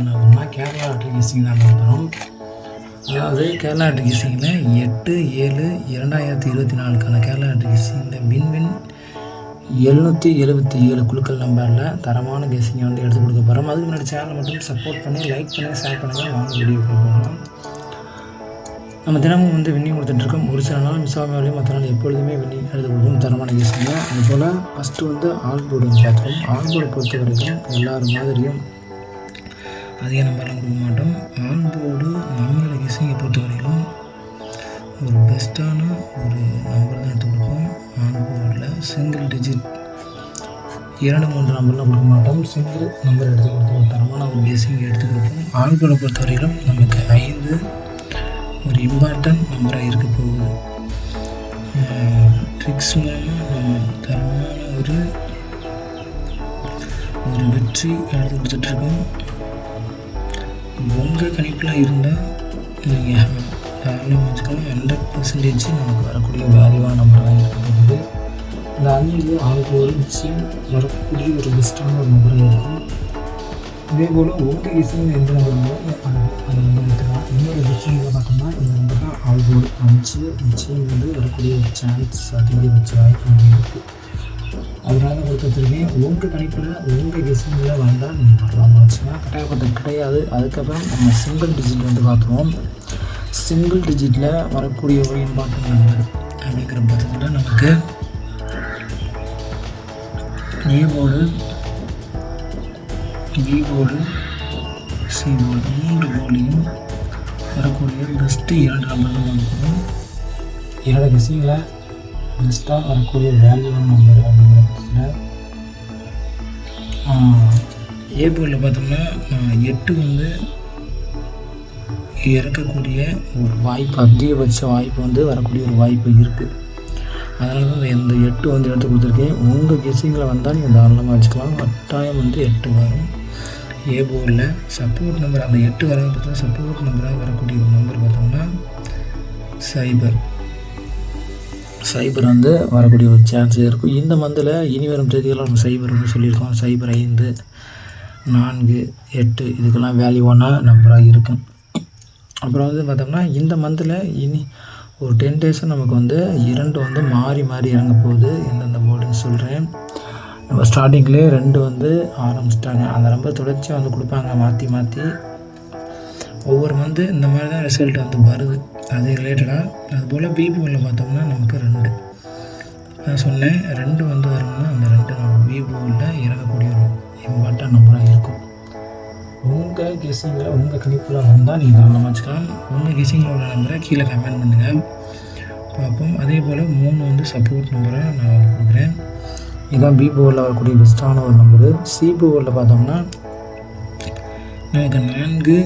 Kerala trick இசிங் தான் பார்க்க அதாவது கேரளா நாட்டு கெஸ்ஸிங்கில் எட்டு ஏழு இரண்டாயிரத்தி இருபத்தி நாலுக்கான கேரளா நாட்டு கெஸ்ஸிங்கில் எழுநூற்றி எழுபத்தி ஏழு குழுக்கள் நம்பரில் தரமான கெஸ்ஸிங்கை வந்து எடுத்து கொடுக்க போகிறோம் அதுக்கு முன்னாடி சேனலை மட்டும் சப்போர்ட் பண்ணி லைக் பண்ணி ஷேர் பண்ணுங்கள் வாங்க வீடியோ போகலாம். நம்ம தினமும் வந்து விண்ணி கொடுத்துட்ருக்கோம் ஒரு சில நாள் மிஸ் ஆகாமலையும் மற்ற நாள் எப்பொழுதுமே விண்ணி எடுத்து கொடுக்கும் தரமான கெஸ்ஸிங்க அதுபோல் ஃபஸ்ட்டு வந்து ஆல்போர்டு பார்த்தோம் ஆல் பொறுத்த வரைக்கும் எல்லாரும் மாதிரியும் அதிக நம்பர்லாம் கொடுக்க மாட்டோம். ஆன்போர்டு நம்மளோட கெஸ்ஸிங்கை பொறுத்தவரையிலும் ஒரு பெஸ்ட்டான ஒரு நம்பர் தான் எடுத்து கொடுப்போம். ஆன்போர்டில் சிங்கிள் டிஜிட் இரண்டு மூன்று நம்பர்லாம் கொடுக்க மாட்டோம். சிங்கிள் நம்பர் எடுத்து கொடுத்தோம் தரமான ஒரு பேசிங் எடுத்து கொடுப்போம் ஆன்போர்டை போர்டை நமக்கு ஐந்து ஒரு இம்பார்ட்டன்ட் நம்பராக இருக்க போகுது. ட்ரிக்ஸ் மூலமாக நம்ம தரமான ஒரு ஒரு வெற்றி எடுத்து கொடுத்துட்ருக்கோம் உங்கள் கணிப்பில் இருந்தால் நீங்கள் வச்சுக்கலாம் ஹண்ட்ரட் பர்சன்டேஜ் நமக்கு வரக்கூடிய வேல்யூவான நம்பராக இருக்க இந்த அஞ்சு ஆறு நிச்சயம் வரக்கூடிய ஒரு பெஸ்ட்டான ஒரு நம்பராக இருக்கும். இதே போல் ஒவ்வொரு கிசிங் எந்த நம்பர் அது அதை வந்து இன்னொரு விஷயங்களை பார்த்தோம்னா இந்த நம்பர் தான் ஆல்போர்டு அஞ்சு நிச்சயம் வந்து வரக்கூடிய ஒரு சான்ஸ் அதிகபட்ச வாய்ப்பு இருக்குது அதனால கொடுத்து வச்சுருக்கேன் உங்கள் கணிப்பில் உங்கள் கெஸிங்கில் வந்தால் நீங்கள் வரலாமா வச்சுக்கலாம் கட்டாயப்பட்ட கிடையாது. அதுக்கப்புறம் நம்ம சிங்கிள் டிஜிட் வந்து பார்த்துருவோம். சிங்கிள் டிஜிட்டில் வரக்கூடிய ஒரு இம்பார்ட்டன்ட் நம்பர் அப்படிங்கிற பட்சத்தில் நமக்கு A board B board C board மூன்று போர்டையும் வரக்கூடிய பெஸ்ட்டு இரண்டு நம்பர் தான் இரண்டு விஷயங்களை பெஸ்ட்டாக வரக்கூடிய வேல்யூ நம்பர் அப்படின்னு ஏப்ரலில் பார்த்தோம்னா நான் எட்டு வந்து இறக்கக்கூடிய ஒரு வாய்ப்பு அதிகபட்ச வாய்ப்பு வந்து வரக்கூடிய ஒரு வாய்ப்பு இருக்குது அதனால தான் இந்த எட்டு வந்து எடுத்து கொடுத்துருக்கேன். உங்கள் கெஸிங்கில் வந்தால் நீங்கள் தாராளமாக வச்சுக்கலாம். கட்டாயம் வந்து எட்டு வரும். ஏ போர்டில் சப்போர்ட் நம்பர் அந்த எட்டு வர பார்த்தா சப்போர்ட் நம்பராக வரக்கூடிய ஒரு நம்பர் பார்த்தோம்னா சைபர் சைபர் வந்து வரக்கூடிய ஒரு சான்ஸ் இருக்கும். இந்த மந்தில் இனி வரும் தேதிகளில் நம்ம சைபர் வந்து சொல்லியிருக்கோம். சைபர் ஐந்து நான்கு எட்டு இதுக்கெல்லாம் வேல்யூவான நம்பராக இருக்கும். அப்புறம் வந்து பார்த்தோம்னா இந்த மந்தில் இனி ஒரு டென் டேஸும் நமக்கு வந்து இரண்டு வந்து மாறி மாறி இறங்க போகுது. எந்தெந்த போர்டுன்னு சொல்கிறேன் நம்ம ஸ்டார்டிங்லேயே ரெண்டு வந்து ஆரம்பிச்சிட்டாங்க. அந்த ரொம்ப தொடர்ச்சியாக வந்து கொடுப்பாங்க. மாற்றி மாற்றி ஒவ்வொரு மந்த்து இந்த மாதிரி தான் ரிசல்ட் வந்து வருது. அது ரிலேட்டடாக அதுபோல் பிபிஓவில் பார்த்தோம்னா நமக்கு ரெண்டு. நான் சொன்னேன் ரெண்டு வந்து வரும்னா அந்த ரெண்டு நம்ம பிபிஓவில் இறங்கக்கூடிய ஒரு இம்பார்ட்டன் நம்பராக இருக்கும். உங்கள் கெஸிங்கில் உங்கள் கணிப்பில் வந்தால் நீங்கள் தாராளமாக வச்சுக்கலாம். உங்கள் கெஸிங்கில் உள்ள நம்பரை கீழே கமெண்ட் பண்ணுங்கள் பார்ப்போம். அதே போல் மூணு வந்து சப்போர்ட் நம்பரை நான் வந்து கொடுக்குறேன். இதுதான் பிபோவில் வரக்கூடிய பெஸ்ட்டான ஒரு நம்பரு சிபோவில் பார்த்தோம்னா நமக்கு நான்கு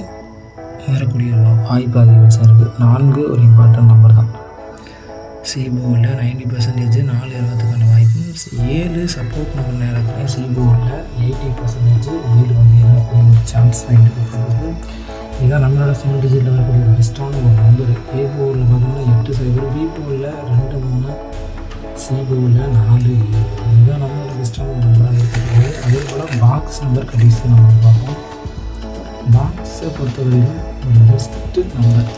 ஏறக்கூடிய வாய்ப்பு அதிகபட்சம் இருக்குது நான்கு ஒரு இம்பார்ட்டன்ட் நம்பர் தான். சிபோவில் நைன்டி பர்சன்டேஜ் நாலு இறங்கிறதுக்கான வாய்ப்பு ஏழு சப்போர்ட் நம்பர் நேரத்தில் சிபோவில் எயிட்டி பர்சன்டேஜ் ஏழு வந்து ஏறக்கூடிய ஒரு சான்ஸ் இருக்குது இதுதான் நம்மளோட சிங்கிள் டிஜிட்டில் வரக்கூடிய ஒரு பெஸ்ட்டான ஒரு நம்பர் ஏ போவில் பார்த்தோம்னா எட்டு சைபர் பி போவில் ரெண்டு மூணு சி போவில் நாலு ஏழு. இதுதான் நம்மளோட பெஸ்ட்டான ஒரு நம்பராக இருக்குது அதே போல் பாக்ஸ் நம்பர் கடைசியாக நம்ம பார்ப்போம். பாக்ஸை பொறுத்தவரையிலும் ஒரு பெஸ்ட்டு நம்பர்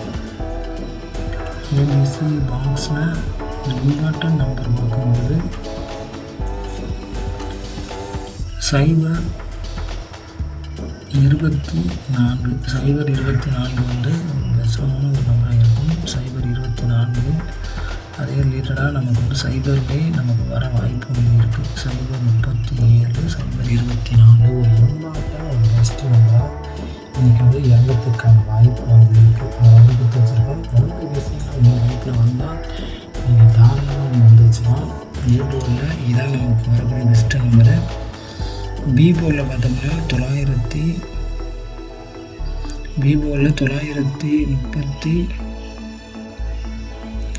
ஏபிசி பாக்ஸில் இம்பார்ட்டன்ட் நம்பர் பார்க்கும்போது சைபர் இருபத்தி நான்கு சைபர் இருபத்தி நான்கு வந்து பெஸ்ட்டான ஒரு நம்பராக இருக்கும். சைபர் இருபத்தி நான்கு அதே ரிலேட்டடாக நமக்கு வந்து சைபர்லேயே நமக்கு வர வாய்ப்பு இருக்குது சைபர் முப்பத்தி ஏழு சைபர் இருபத்தி நாலு நீங்கள் வந்து இதான் நமக்கு வரக்கூடிய பெஸ்ட்டு நம்பரு பீபோவில் பார்த்தோம்னா தொள்ளாயிரத்தி பீபோவில் தொள்ளாயிரத்தி முப்பத்தி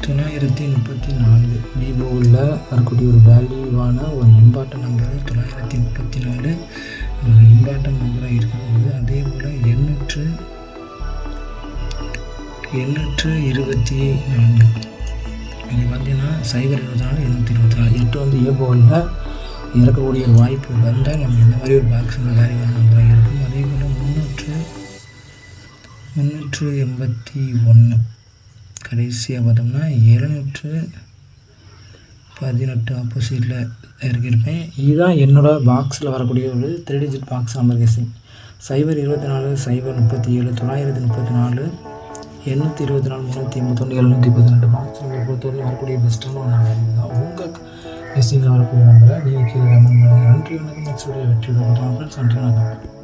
தொள்ளாயிரத்தி முப்பத்தி நான்கு. பீபோவில் வரக்கூடிய ஒரு வேல்யூவான ஒரு இம்பார்ட்டன் நம்பர் தொள்ளாயிரத்தி முப்பத்தி நாலு. ஒரு இம்பார்ட்டன் நம்பராக இருக்கும்போது அதே போல் எண்ணூற்று எண்ணூற்று இருபத்தி நான்கு. இங்கே பார்த்தீங்கன்னா சைபர் இருபத்தி நாலு எண்ணூற்றி இருபத்தி நாலு. எட்டு வந்து ஏபோவில் இறக்கக்கூடிய ஒரு வாய்ப்பு வந்தால் நம்ம இந்த மாதிரி ஒரு பாக்ஸ் வேல்யூவான நம்பராக இருக்கும். அதே போல் முந்நூற்று முந்நூற்று எண்பத்தி ஒன்று கடைசியாக பார்த்தோம்னா எழுநூற்று பதினெட்டு ஆப்போசிட்டில் இறக்கியிருப்பேன். இதுதான் என்னோடய பாக்ஸில் வரக்கூடிய ஒரு த்ரீ டிஜிட் பாக்ஸ் நம்பர் கேசிங் சைபர் இருபத்தி நாலு சைபர் முப்பத்தி ஏழு தொள்ளாயிரத்தி முப்பத்தி நாலு எண்ணூற்றி இருபத்தி நாலு முந்நூற்றி எண்பத்தொன்று எழுநூற்றி பதினெட்டு பாக்ஸ் நம்பர் வரக்கூடிய பெஸ்ட்டான ஒரு நம்பர் இதுதான் உங்கள் கெஸிங்கில் வரக்கூடிய நம்பரை நீங்கள் கீழே கமெண்ட் பண்ணுங்கள் நன்றி வணக்கம். நெக்ஸ்ட் வீடியோ வெற்றி பார்க்கலாம் ஃப்ரெண்ட்ஸ் நன்றி வணக்கம்